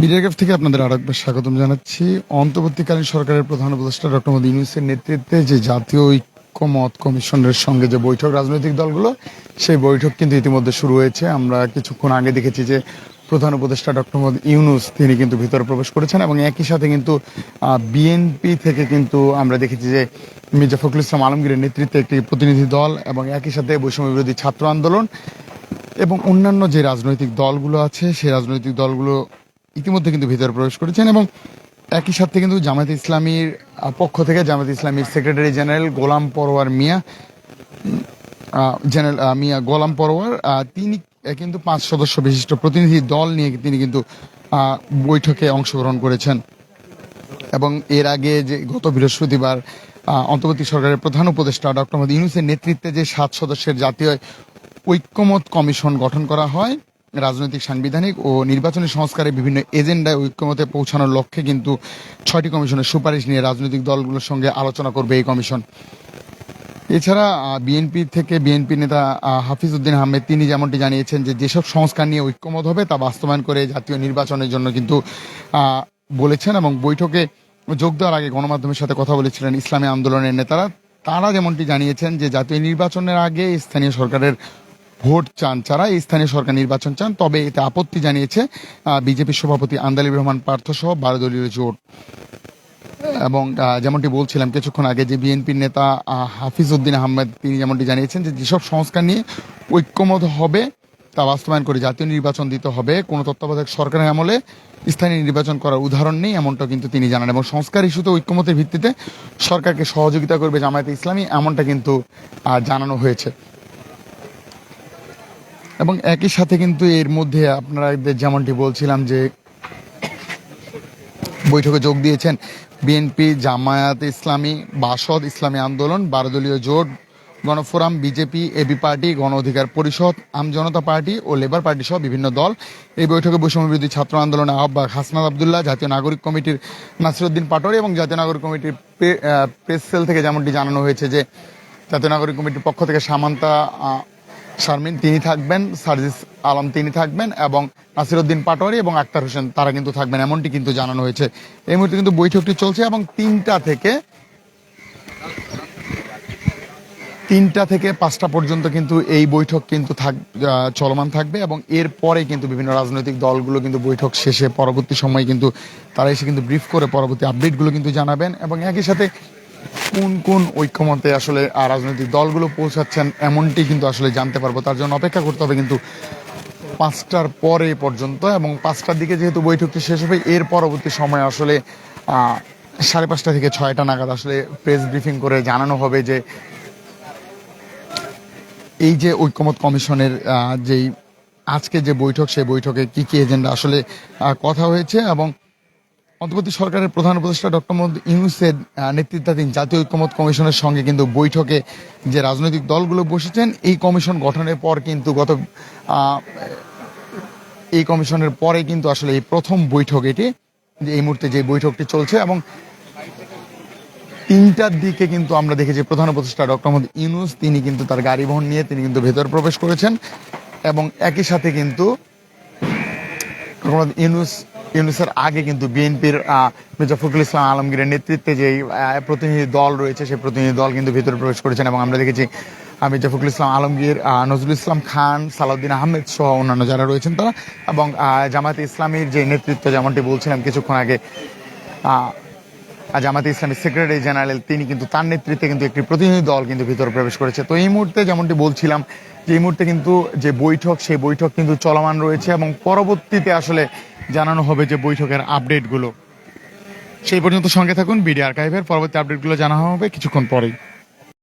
বিডিআরএফ থেকে আপনাদের আরেকবার স্বাগতম জানাচ্ছি। অন্তর্বর্তীকালীন সরকারের প্রধান উপদেষ্টা ডক্টর মোদী ইউনুসের নেতৃত্বে যে জাতীয় ঐক্যমত কমিশনের সঙ্গে যে বৈঠক, রাজনৈতিক দলগুলো, সেই বৈঠক কিন্তু ইতিমধ্যে শুরু হয়েছে। আমরা কিছুক্ষণ আগে দেখেছি যে প্রধান উপদেষ্টা ডক্টর মোহাম্মদ ইউনুস, তিনি কিন্তু ভিতরে প্রবেশ করেছেন এবং একই সাথে কিন্তু বিএনপি থেকে কিন্তু আমরা দেখেছি যে মির্জা ফখরুল ইসলাম আলমগীরের নেতৃত্বে একটি প্রতিনিধি দল এবং একই সাথে বৈষম্য বিরোধী ছাত্র আন্দোলন এবং অন্যান্য যে রাজনৈতিক দলগুলো আছে, সেই রাজনৈতিক দলগুলো ইতিমধ্যে কিন্তু ভিতরে প্রবেশ করেছেন এবং একই সাথে কিন্তু জামাত ইসলামীর পক্ষ থেকে জামাত ইসলামীর secretary general Golam Parwar Mia general Mia Golam Parwar তিনি কিন্তু পাঁচ সদস্য বিশিষ্ট প্রতিনিধি দল নিয়ে তিনি কিন্তু বৈঠকে অংশগ্রহণ করেছেন। এবং এর আগে যে গত বৃহস্পতিবার অন্তর্বর্তী সরকারের প্রধান উপদেষ্টা ডক্টর মোহাম্মদ ইউনুসের নেতৃত্বে যে সাত সদস্যের জাতীয় ঐক্যমত কমিশন গঠন করা হয় রাজনৈতিক সাংবিধানিক ও নির্বাচনী সংস্কারের বিভিন্ন এজেন্ডায় ঐক্যমতে পৌঁছানোর লক্ষ্যে কিন্তু ছয়টি কমিশনের সুপারিশ নিয়ে রাজনৈতিক দলগুলোর সঙ্গে আলোচনা করবে এই কমিশন। এছাড়া বিএনপি থেকে বিএনপি নেতা হাফিজ উদ্দিন আহমেদ, তিনি যেমনটি জানিয়েছেন যে যেসব সংস্কার নিয়ে ঐক্যমত হবে তা বাস্তবায়ন করে জাতীয় নির্বাচনের জন্য কিন্তু বলেছেন এবং বৈঠকে যোগ দেওয়ার আগে গণমাধ্যমের সাথে কথা বলেছিলেন ইসলামী আন্দোলনের নেতারা। তারা যেমনটি জানিয়েছেন যে জাতীয় নির্বাচনের আগে স্থানীয় সরকারের ভোট চান যারা এই স্থানীয় সরকার নির্বাচন চান, তবে এতে আপত্তি জানিয়েছে বিজেপি সভাপতি আন্দালিব রহমান পার্থ সহ বারো দলীয় জোট। এবং যেমনটি বলছিলাম, কিছুক্ষণ আগে যে বিএনপির নেতা হাফিজ উদ্দিন আহমেদ, তিনি যেমনটি জানিয়েছেন যে যেসব সংস্কার নিয়ে ঐক্যমত হবে, তা বাস্তবায়ন করে জাতীয় নির্বাচন দিতে হবে। কোনো তত্ত্বাবধায়ক সরকারের আমলে স্থানীয় নির্বাচন করার উদাহরণ নেই এমনটা কিন্তু তিনি জানান। এবং সংস্কার ইস্যুতে ঐক্যমতের ভিত্তিতে সরকারকে সহযোগিতা করবে জামায়াতে ইসলামী, এমনটা কিন্তু জানানো হয়েছে। এবং একই সাথে কিন্তু এর মধ্যে আপনারা যেমনটি বলছিলাম যে বৈঠকে যোগ দিয়েছেন বিএনপি জামায়াত ইসলামী, বাসদ ইসলামী আন্দোলন, বারোদলীয় জোট, Gano Forum BJP AB party Gono Odhikar Parishad, Aam Janata party ও লেবার পার্টি সহ বিভিন্ন দল। এই বৈঠকে বৈষম্য বিরোধী ছাত্র আন্দোলনের আহ্বায়ক হাসনাদ আবদুল্লাহ, জাতীয় নাগরিক কমিটির নাসিরুদ্দিন পাটোয়ারি এবং জাতীয় নাগরিক কমিটির প্রেস সেল থেকে যেমনটি জানানো হয়েছে যে জাতীয় নাগরিক কমিটির পক্ষ থেকে সামান্তা শারমিন তিনি থাকবেন, সার্জিস আলম তিনি থাকবেন এবং নাসিরুদ্দিন পাটোয়ারি এবং আক্তার হোসেন তারা কিন্তু থাকবেন, এমনটি কিন্তু জানানো হয়েছে। এই মুহূর্তে কিন্তু বৈঠকটি চলছে এবং তিনটা থেকে তিনটা থেকে পাঁচটা পর্যন্ত কিন্তু এই বৈঠক কিন্তু থাক চলমান থাকবে এবং এরপরে কিন্তু বিভিন্ন রাজনৈতিক দলগুলো কিন্তু বৈঠক শেষে পরবর্তী সময়ে কিন্তু তারা এসে কিন্তু ব্রিফ করে পরবর্তী আপডেটগুলো কিন্তু জানাবেন এবং একই সাথে কোন কোন ঐক্যমতে আসলে রাজনৈতিক দলগুলো পৌঁছাচ্ছেন এমনটি কিন্তু আসলে জানতে পারব। তার জন্য অপেক্ষা করতে হবে কিন্তু পাঁচটার পরে পর্যন্ত এবং পাঁচটার দিকে যেহেতু বৈঠকটি শেষ হবে, এর পরবর্তী সময় আসলে সাড়ে পাঁচটা থেকে ছয়টা নাগাদ আসলে প্রেস ব্রিফিং করে জানানো হবে যে এই যে ঐক্যমত কমিশনের যেই আজকে যে বৈঠক, সেই বৈঠকে কি কি এজেন্ডা আসলে কথা হয়েছে এবং অন্তর্বর্তী সরকারের প্রধান উপদেষ্টা ডক্টর মোহাম্মদ ইউনুসের নেতৃত্বাধীন জাতীয় ঐক্যমত কমিশনের সঙ্গে কিন্তু বৈঠকে যে রাজনৈতিক দলগুলো বসেছেন, এই কমিশন গঠনের পর কিন্তু গত এই কমিশনের পরে কিন্তু আসলে এই প্রথম বৈঠক এটি, যে এই মুহূর্তে যে বৈঠকটি চলছে এবং তিনটার দিকে কিন্তু আমরা দেখেছি প্রধান উপদেষ্টা ডক্টর মোহাম্মদ ইউনুস, তিনি কিন্তু তার গাড়ি বহন নিয়ে তিনি কিন্তু ভেতর প্রবেশ করেছেন এবং একই সাথে কিন্তু ডক্টর মোহাম্মদ ইউনুস ইউনুসের আগে কিন্তু বিএনপির মির্জা ফখরুল ইসলাম আলমগীরের নেতৃত্বে যে প্রতিনিধি দল রয়েছে সেই প্রতিনিধি দল কিন্তু ভিতরে প্রবেশ করেছেন এবং আমরা দেখেছি মির্জা ফখরুল ইসলাম আলমগীর নজরুল ইসলাম খান সালাউদ্দিন আহমেদ সহ অন্যান্য যারা রয়েছেন তারা এবং আহ, জামায়াতে ইসলামীর যে নেতৃত্ব যেমনটি বলছিলাম কিছুক্ষণ আগে জামাতে ইসলামী সেক্রেটারি জেনারেল তিনি কিন্তু তার নেতৃত্বে কিন্তু একটি প্রতিনিধি দল কিন্তু ভিতরে প্রবেশ করেছে। তো এই মুহূর্তে যেমনটি বলছিলাম এই মুহূর্তে কিন্তু যে বৈঠক, সেই বৈঠক কিন্তু চলমান রয়েছে এবং পরবর্তীতে আসলে জানানো হবে যে বৈঠকের আপডেটগুলো সেই পর্যন্ত সঙ্গে থাকুন, বিডি আর্কাইভের পরবর্তী আপডেটগুলো জানা হবে কিছুক্ষণ পরেই।